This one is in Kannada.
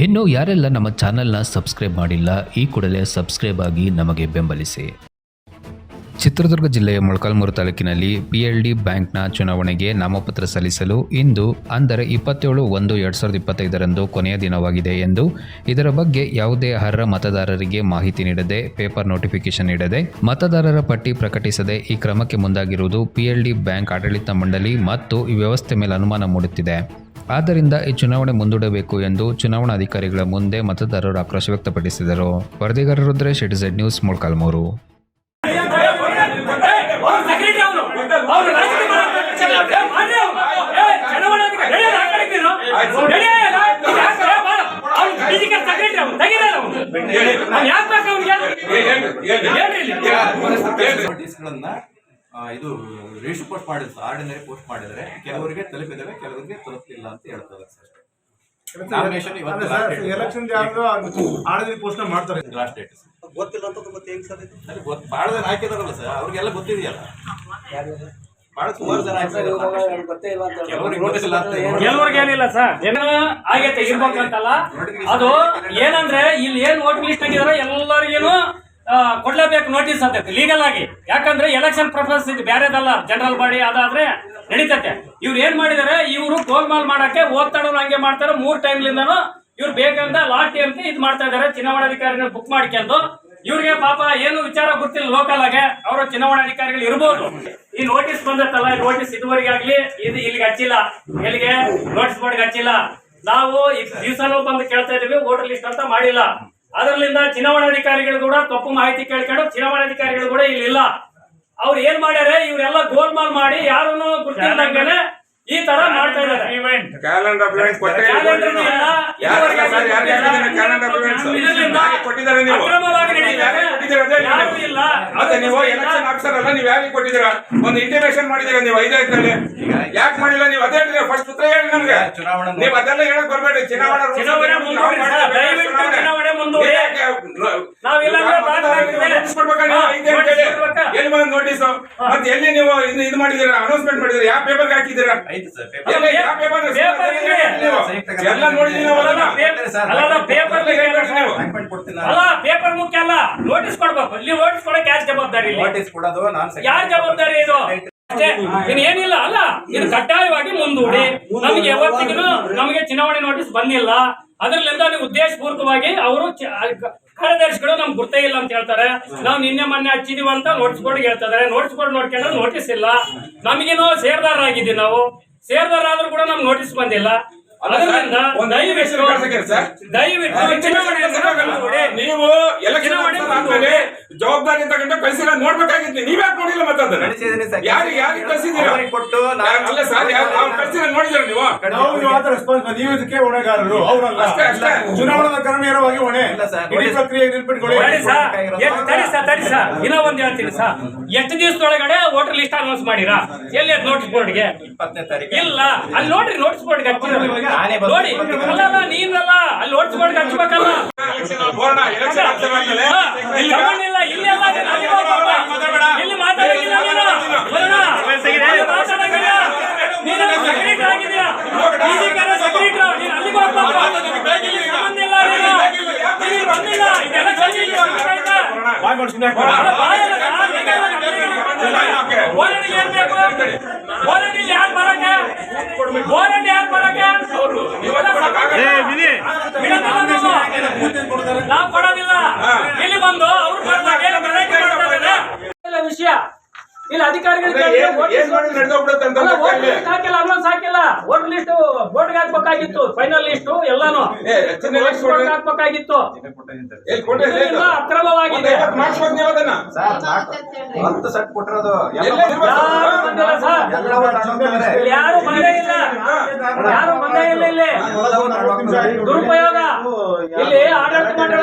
ಇನ್ನು ಯಾರೆಲ್ಲ ನಮ್ಮ ಚಾನೆಲ್ನ ಸಬ್ಸ್ಕ್ರೈಬ್ ಮಾಡಿಲ್ಲ, ಈ ಕೂಡಲೇ ಸಬ್ಸ್ಕ್ರೈಬ್ ಆಗಿ ನಮಗೆ ಬೆಂಬಲಿಸಿ. ಚಿತ್ರದುರ್ಗ ಜಿಲ್ಲೆಯ ಮೊಳಕಾಲ್ಮೂರು ತಾಲೂಕಿನಲ್ಲಿ ಪಿ ಎಲ್ ಡಿ ಬ್ಯಾಂಕ್ನ ಚುನಾವಣೆಗೆ ನಾಮಪತ್ರ ಸಲ್ಲಿಸಲು ಇಂದು, ಅಂದರೆ ಇಪ್ಪತ್ತೇಳು ಒಂದು ಎರಡು ಸಾವಿರದ ಇಪ್ಪತ್ತೈದರಂದು ಕೊನೆಯ ದಿನವಾಗಿದೆ ಎಂದು, ಇದರ ಬಗ್ಗೆ ಯಾವುದೇ ಅರ್ಹ ಮತದಾರರಿಗೆ ಮಾಹಿತಿ ನೀಡದೆ ಪೇಪರ್ ನೋಟಿಫಿಕೇಶನ್ ನೀಡದೆ, ಮತದಾರರ ಪಟ್ಟಿ ಪ್ರಕಟಿಸದೆ ಈ ಕ್ರಮಕ್ಕೆ ಮುಂದಾಗಿರುವುದು ಪಿಎಲ್ಡಿ ಬ್ಯಾಂಕ್ ಆಡಳಿತ ಮಂಡಳಿ ಮತ್ತು ಈ ವ್ಯವಸ್ಥೆ ಮೇಲೆ ಅನುಮಾನ ಮೂಡುತ್ತಿದೆ. ಆದ್ದರಿಂದ ಈ ಚುನಾವಣೆ ಮುಂದೂಡಬೇಕು ಎಂದು ಚುನಾವಣಾಧಿಕಾರಿಗಳ ಮುಂದೆ ಮತದಾರರು ಆಕ್ರೋಶ ವ್ಯಕ್ತಪಡಿಸಿದರು ವರದಿಗಾರರುದ್ರೆ ರುದ್ರೇಶ್ ಇಟ್ ಝೆಡ್ ನ್ಯೂಸ್ ಮೊಳಕಾಲ್ಮೂರು ಇದು ರೇಷು ಪೋಸ್ಟ್ ಮಾಡಿದ್ರು ಆರ್ಡಿನರಿ ಪೋಸ್ಟ್ ಮಾಡಿದ್ರೆ ಕೆಲವರಿಗೆ ತಲುಪಿದಾವೆ ಕೆಲವರಿಗೆ ತಲುಪಿಲ್ಲ ಅಂತ ಹೇಳ್ತಾರೆ ಎಲೆಕ್ಷನ್ ಪೋಸ್ಟ್ ಮಾಡ್ತಾರೆ. ಲಾಸ್ಟ್ ಡೇಟ್ ಗೊತ್ತಿಲ್ಲ ಅಂತ ಮತ್ತೆ ಹೆಂಗ್ ಸರ್ ಇದು? ಅಲ್ಲಿ ಗೊತ್ತು. ಭಾಳ ಜನ ಹಾಕಿದಾರಲ್ಲ ಸರ್ ಅವ್ರಿಗೆಲ್ಲ ಗೊತ್ತಿದೆಯಲ್ಲ. ಭಾಳ ಸುಮಾರು ಜನ ಹಾಕಿದಾರಲ್ಲ ಗೊತ್ತೇ ಇಲ್ಲ ಅಂತ ಕೆಲವರಿಗೆ ಗೊತ್ತಿಲ್ಲ ಅಂತ ಹೇಳಿ. ಏನಿಲ್ಲ ಸರ್ ಏನೋ ಆಗೈತೆ ಇರ್ಬೇಕಂತಲ್ಲ ಅದು ಏನಂದ್ರೆ ಇಲ್ಲಿ ಏನ್ ವೋಟ್ ಲಿಸ್ಟ್ ಆಗಿದಾರೆ ಎಲ್ಲರಿಗೇನು ಕೊಡ್ಲೇಬೇಕು ನೋಟಿಸ್ ಅಂತ ಲೀಗಲ್ ಆಗಿ. ಯಾಕಂದ್ರೆ ಎಲೆಕ್ಷನ್ ಪ್ರೊಸೆಸ್ ಇದು ಬೇರೆದಲ್ಲ ಜನರಲ್ ಬಾಡಿ ಅದಾದ್ರೆ ನಡೀತತೆ. ಇವ್ರು ಏನ್ ಮಾಡಿದಾರೆ, ಇವರು ಗೋಲ್ಮಾಲ್ ಮಾಡಕ್ಕೆ ಓದ್ತಾಡೋರು ಹಂಗೆ ಮಾಡ್ತಾರೆ, ಮೂರ್ ಟೈಮ್ಲಿಂದನು ಇವ್ರು ಬೇಕಂತ ಲಾಟಿ ಅಂತ ಇದು ಮಾಡ್ತಾ ಇದಾರೆ, ಚುನಾವಣಾಧಿಕಾರಿಗಳು ಬುಕ್ ಮಾಡ್ಕೊಂಡು. ಇವ್ರಿಗೆ ಪಾಪ ಏನು ವಿಚಾರ ಗೊತ್ತಿಲ್ಲ ಲೋಕಲ್ ಆಗಿ, ಅವರು ಚುನಾವಣಾಧಿಕಾರಿಗಳು ಇರ್ಬೋದು. ಈ ನೋಟಿಸ್ ಬಂದತ್ತಲ್ಲ ಈ ನೋಟಿಸ್ ಇದುವರೆಗೆ ಆಗ್ಲಿ, ಇದು ಇಲ್ಲಿಗೆ ಹಚ್ಚಿಲ್ಲ. ಎಲ್ಲಿಗೆ? ನೋಟಿಸ್ ಬೋರ್ಡ್ಗೆ ಹಚ್ಚಿಲ್ಲ. ನಾವು ಈ ದಿವಸನೂ ಬಂದು ಕೇಳ್ತಾ ಇದೀವಿ ವೋಟರ್ ಲಿಸ್ಟ್ ಅಂತ ಮಾಡಿಲ್ಲ. ಅದರಲ್ಲಿಂದ ಚುನಾವಣಾಧಿಕಾರಿಗಳು ಕೂಡ ತಪ್ಪು ಮಾಹಿತಿ ಕೇಳ್ಕೊಂಡು ಚುನಾವಣಾಧಿಕಾರಿಗಳು ಕೂಡ ಇಲ್ಲಿ ಇಲ್ಲ ಅವ್ರು ಏನ್ ಮಾಡ್ಯಾರೆ? ಇವರೆಲ್ಲ ಗೋಲ್ಮಾಲ್ ಮಾಡಿ ಯಾರನ್ನು ಗುರ್ತಿಲ್ದಂಗೆನೆ ಈ ತರ ಮಾಡ್ತಾ ಇದ್ದಾರೆ. ನೀವು? ಯಾರಿಗೆ ಕೊಟ್ಟಿದ್ದೀರಾ ಒಂದು ಇಂಟಿಮೇಷನ್ ನೀವು ಐದಾಯ್ತಲ್ಲಿ ಯಾಕೆ ಮಾಡಿಲ್ಲ ನೀವು? ಅದೇ ಫಸ್ಟ್ ಉತ್ತರ ನಮ್ಗೆ ನೀವು ಅದೆಲ್ಲ ಹೇಳಕ್ ಬರ್ಬೇಡಿ. ಚುನಾವಣಾ ಚುನಾವಣೆ ಮುಂದೂಡಿ ಸರ್, ದಯವಿಟ್ಟು ಚುನಾವಣೆ. ಮುಂದೂಡಿ. ಎಲ್ಲಿ ಬಂದ್ ನೋಟಿಸ್? ಮತ್ತೆ ಎಲ್ಲಿ ನೀವು ಇದು ಇದು ಮಾಡಿದ್ದೀರಾ? ಅನೌನ್ಸ್ಮೆಂಟ್ ಮಾಡಿದ್ದೀರಾ? ಯಾವ ಪೇಪರ್ ಹಾಕಿದ್ದೀರಾ? ಐತೆ ಸರ್ ಎಲ್ಲಿ? ಯಾವ paper? ಪೇಪರ್ ಇದೆ. ಎಲ್ಲ ನೋಡಿದೀನಿ ನಾವು ಅದನ್ನ. ಅಲ್ಲ ಪೇಪರ್ ನೀವು. ಅಪಾಯಿಂಟ್ಮೆಂಟ್ ಕೊಡ್ತೀನಿ ಅಲ್ಲ ಪೇಪರ್ ಮುಖ್ಯ ಅಲ್ಲ. ನೋಟಿಸ್ ಕೊಡ್ಬೇಕು. ಇಲ್ಲಿ ನೋಟಿಸ್ ಕೊಡಕ್ ಯಾರು ಜವಾಬ್ದಾರಿ ಇಲ್ಲಿ? ನೋಟಿಸ್ ಕೊಡೋದು ನಾನು ಯಾರ ಜವಾಬ್ದಾರಿ ಇದು? ಅಷ್ಟೇ. ಇನ್ ಏನಿಲ್ಲ ಅಲ್ಲ ಇದು ಕಡ್ಡಾಯವಾಗಿ ಮುಂದೂಡಿ. ನಮಗೆ ಯಾವತ್ತಿಗೂ ನಮಗೆ ಚುನಾವಣೆ ನೋಟಿಸ್ ಬಂದಿಲ್ಲ. ಅದರಲ್ಲಿಂದ ನೀವು ಉದ್ದೇಶಪೂರ್ವಕವಾಗಿ ಅವರು ಕಾರ್ಯದರ್ಶಿಗಳು ನಮ್ಗೆ ಗುರ್ತೇ ಇಲ್ಲ ಅಂತ ಹೇಳ್ತಾರೆ. ನಾವು ನಿನ್ನೆ ಮೊನ್ನೆ ಹಚ್ಚಿದೀವಿ ಅಂತ ನೋಟಿಸ್ ಬೋರ್ಡ್ ಹೇಳ್ತಾರೆ. ನೋಟಿಸ್ ಬೋರ್ಡ್ ನೋಡ್ಕೊಂಡ್ರೆ ನೋಟಿಸ್ ಇಲ್ಲ. ನಮಗೇನೋ ಸೇರ್ದಾರರಾಗಿದ್ದೀವಿ ನಾವು. ಸೇರ್ದಾರಾದ್ರೂ ಕೂಡ ನಮ್ಗೆ ನೋಟಿಸ್ ಬಂದಿಲ್ಲ. ಅದರಿಂದ ದಯವಿಟ್ಟು. ದಯವಿಟ್ಟು ಮುಂದೂಡಿ. ನೀವು ಎಲ್ಲ ಚುನಾವಣೆ ಜವಾಬ್ದಾರಿ ತಗೊಂಡು ಕಳಿಸಿಲ್ಲ ನೋಡ್ಬೇಕಾಗಿತ್ತು. ನೀವ್ಯಾಕೆ ನೋಡಿಲ್ಲ ಮತ್ತೆ ಅದನ್ನ? ಕಳಿಸಿದ್ದೀನಿ ಸರ್. ಯಾರಿಗೆ ಕಳಿಸಿದ್ದೀರಾ? ಅವ್ರಿಗೆ ಕೊಟ್ಟು ನಾನು- ಅಲ್ಲ ಸರ್ ಕಳಿಸಿಲ್ಲ ನೋಡಿದ್ರು ನೀವು? ನಾವು ರೆಸ್ಪಾನ್ಸ್ ನೀವು ಇದಕ್ಕೆ ಹೊಣೆಗಾರರು ಅವರಲ್ಲ. ಅಷ್ಟೇ, ಅಷ್ಟೇ. ಚುನಾವಣಾ ಕರ್ಮೇರವಾಗಿ ಹೊಣೆ? ಇಲ್ಲ ಸರ್, ಇಡೀ ಪ್ರಕ್ರಿಯೆ ನಿರ್ಬಿಟ್ಕೊಳ್ಳಿ ತಡಿ ಸರ್, ಎಷ್ಟು- ತಡಿ ಸರ್. ಇನ್ನೂ ಒಂದ್ ಹೇಳ್ತೀನಿ ಸರ್. ಎಷ್ಟು ದಿವಸದೊಳಗಡೆ ವೋಟರ್ ಲಿಸ್ಟ್ ಅನೌನ್ಸ್ ಮಾಡಿರಾ? ಎಲ್ಲಿ ನೋಟಿಸ್ ಬೋರ್ಡ್ಗೆ ಇಪ್ಪತ್ತನೇ ತಾರೀಕು. ಇಲ್ಲ ಅಲ್ಲಿ ನೋಡ್ರಿ ನೋಟಿಸ್ ಬೋರ್ಡ್ಗೆ ಬಂದು- ನೋಡಿ ಅಲ್ಲ ಅಲ್ಲ ನೀನಲ್ಲ. ಅಲ್ಲಿ ನೋಟಿಸ್ ಬೋರ್ಡ್ಗೆ ಹಚ್ಬೇಕಲ್ಲ. ಎಲೆಕ್ಷನ್ ಆದ್ಮೇಲೆ ಹಾ, ಇಲ್ಲಿ ತಗೊಂಡಿಲ್ಲ, ಇಲ್ಲಿ ಎಲ್ಲ ಇದೆ, ಅಲ್ಲಿ ಹೋಗ್ಬೇಡ. ಇಲ್ಲಿ ಮಾತಾಡಂಗಿಲ್ಲ ನೀನು. ಬರೋಣ. ಅಲ್ಲಿ ಮಾತಾಡಂಗಿಲ್ಲ. ನೀನು secretary ಆಗಿದ್ಯಾ? ಈಗಿನ secretary, ನೀನು ಅಲ್ಲಿಗೆ ಹೋಗ್ಬೇಕು. ಇಲ್ಲಿ ಸಂಬಂಧ ಇಲ್ಲ ನೀನು. ಇಲ್ಲಿ ಬಂದಿಲ್ಲ. ಇದು election ಇಲ್ಲಿ ಹೋಗ್ತಾ ಇದೆ. ಏನ್ ಬೇಕು? ಯಾರ್ ಬರಕ್ಕೆ? ಯಾರ್ ಬರಕ್ಕೆ? ನಾವು ಕೊಡೋದಿಲ್ಲ. ಇಲ್ಲಿ ಬಂದು ಅವ್ರು ಬರ್ತಾರೆ, ಏನು ಗಲಾಟೆ ಮಾಡ್ತಾ ಇದ್ದಾರೆ? ಇಲ್ಲ ವಿಷಯ ಇಲ್ಲ ಅಧಿಕಾರಿಗಳಿಗೆ. ಹಾಕಿಲ್ಲ ಅನೌನ್ಸ್ ಹಾಕಿಲ್ಲ. ವೋಟ್ ಲಿಸ್ಟ್ ಬೋರ್ಡ್ಗೆ ಹಾಕ್ಬೇಕಾಗಿತ್ತು ಫೈನಲ್ ಲಿಸ್ಟ್ ಎಲ್ಲಾನು. ಹಾಕ್ಬೇಕಾಗಿತ್ತು? ಅಕ್ರಮವಾಗಿದೆ ಯಾರು ಬಂದೇ ಇಲ್ಲ. ಯಾರು ಬಂದೇ ಇಲ್ಲ ಇಲ್ಲಿ. ದುರುಪಯೋಗ. ಇಲ್ಲಿ ಆಡಳಿತ ಮಂಡಳಿ